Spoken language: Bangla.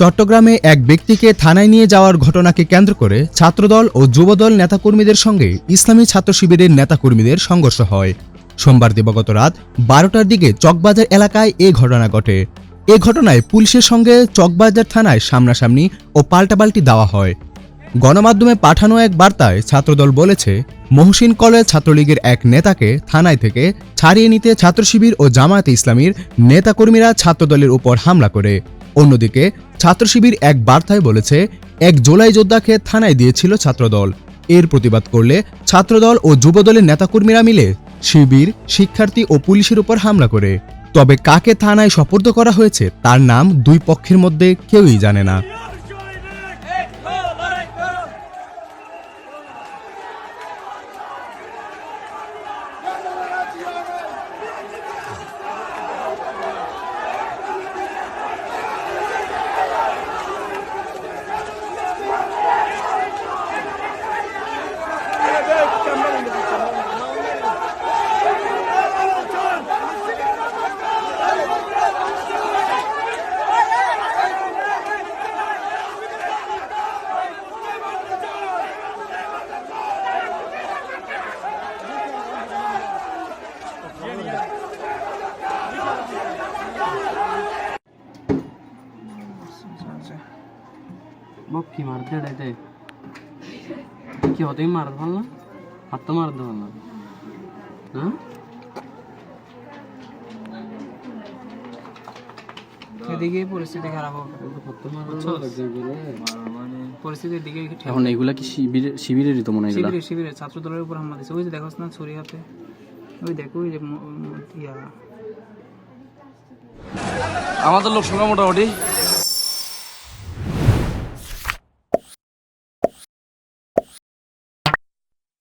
চট্টগ্রামে এক ব্যক্তিকে থানায় নিয়ে যাওয়ার ঘটনাকে কেন্দ্র করে ছাত্রদল ও যুবদল নেতাকর্মীদের সঙ্গে ইসলামী ছাত্র শিবিরের নেতাকর্মীদের সংঘর্ষ হয়। সোমবার দিবাগত রাত বারোটার দিকে চকবাজার এলাকায় এ ঘটনা ঘটে। এ ঘটনায় পুলিশের সঙ্গে চকবাজার থানায় সামনাসামনি ও পাল্টাপাল্টি দেওয়া হয়। গণমাধ্যমে পাঠানো এক বার্তায় ছাত্রদল বলেছে, মহসিন কলেজ ছাত্রলীগের এক নেতাকে থানায় থেকে ছাড়িয়ে নিতে ছাত্র শিবির ও জামায়াতে ইসলামীর নেতাকর্মীরা ছাত্রদলের উপর হামলা করে। অন্যদিকে ছাত্র শিবির এক বার্তায় বলেছে, এক জোলাই যোদ্ধাকে থানায় দিয়েছিল ছাত্রদল। এর প্রতিবাদ করলে ছাত্রদল ও যুবদলের নেতাকর্মীরা মিলে শিবির, শিক্ষার্থী ও পুলিশের উপর হামলা করে। তবে কাকে থানায় সপর্দ করা হয়েছে তার নাম দুই পক্ষের মধ্যে কেউই জানে না। বাপ কি মারতে এটাইতে কি হতেই মারতে পারল না হাত তো মারতে পারল না। হ্যাঁ? এদিকে পরিস্থিতি খারাপ হবে। পরিস্থিতির দিকে এখন এইগুলা কি শিবিরের শিবিরেরই তো মনে হয় এগুলা? শিবিরে শিবিরে ছাত্র দলের উপর হামলা দিচ্ছে ওই যে দেখোস না ছুরি হাতে। ওই দেখো ওই যে ইয়া। আমাদের লোক সংখ্যা মোটামুটি।